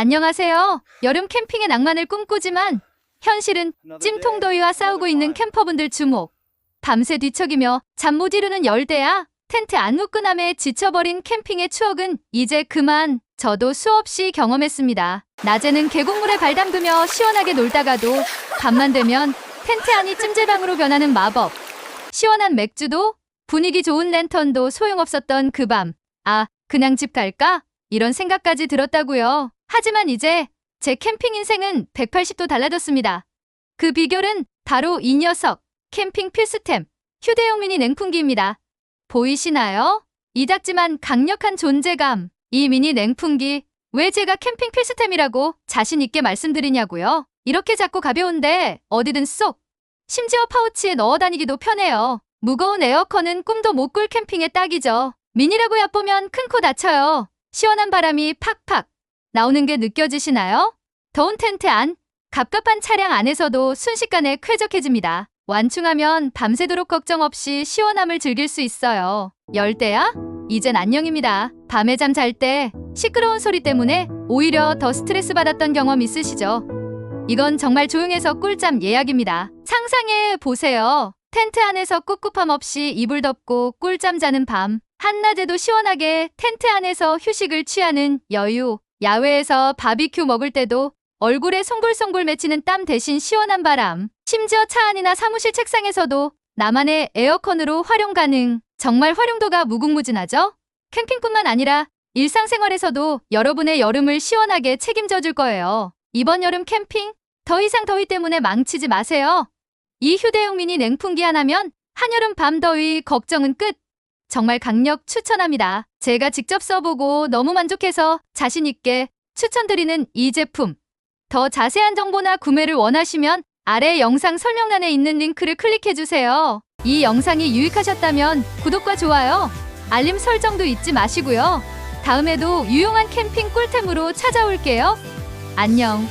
안녕하세요. 여름 캠핑의 낭만을 꿈꾸지만 현실은 찜통 더위와 싸우고 있는 캠퍼분들 주목. 밤새 뒤척이며 잠 못 이루는 열대야 텐트 안 묶은함에 지쳐버린 캠핑의 추억은 이제 그만 저도 수없이 경험했습니다. 낮에는 계곡물에 발 담그며 시원하게 놀다가도 밤만 되면 텐트 안이 찜질방으로 변하는 마법. 시원한 맥주도 분위기 좋은 랜턴도 소용없었던 그 밤. 아, 그냥 집 갈까? 이런 생각까지 들었다고요. 하지만 이제 제 캠핑 인생은 180도 달라졌습니다. 그 비결은 바로 이 녀석, 캠핑 필수템, 휴대용 미니 냉풍기입니다. 보이시나요? 이 작지만 강력한 존재감. 이 미니 냉풍기, 왜 제가 캠핑 필수템이라고 자신있게 말씀드리냐고요? 이렇게 작고 가벼운데 어디든 쏙. 심지어 파우치에 넣어 다니기도 편해요. 무거운 에어컨은 꿈도 못 꿀 캠핑에 딱이죠. 미니라고 얕보면 큰 코 다쳐요. 시원한 바람이 팍팍 나오는 게 느껴지시나요? 더운 텐트 안, 갑갑한 차량 안에서도 순식간에 쾌적해집니다. 완충하면 밤새도록 걱정 없이 시원함을 즐길 수 있어요. 열대야? 이젠 안녕입니다. 밤에 잠 잘 때 시끄러운 소리 때문에 오히려 더 스트레스 받았던 경험 있으시죠? 이건 정말 조용해서 꿀잠 예약입니다. 상상해 보세요. 텐트 안에서 꿉꿉함 없이 이불 덮고 꿀잠 자는 밤. 한낮에도 시원하게 텐트 안에서 휴식을 취하는 여유. 야외에서 바비큐 먹을 때도 얼굴에 송골송골 맺히는 땀 대신 시원한 바람. 심지어 차 안이나 사무실 책상에서도 나만의 에어컨으로 활용 가능. 정말 활용도가 무궁무진하죠? 캠핑뿐만 아니라 일상생활에서도 여러분의 여름을 시원하게 책임져 줄 거예요. 이번 여름 캠핑 더 이상 더위 때문에 망치지 마세요. 이 휴대용 미니 냉풍기 하나면 한여름 밤 더위 걱정은 끝. 정말 강력 추천합니다. 제가 직접 써보고 너무 만족해서 자신있게 추천드리는 이 제품. 더 자세한 정보나 구매를 원하시면 아래 영상 설명란에 있는 링크를 클릭해주세요. 이 영상이 유익하셨다면 구독과 좋아요, 알림 설정도 잊지 마시고요. 다음에도 유용한 캠핑 꿀템으로 찾아올게요. 안녕.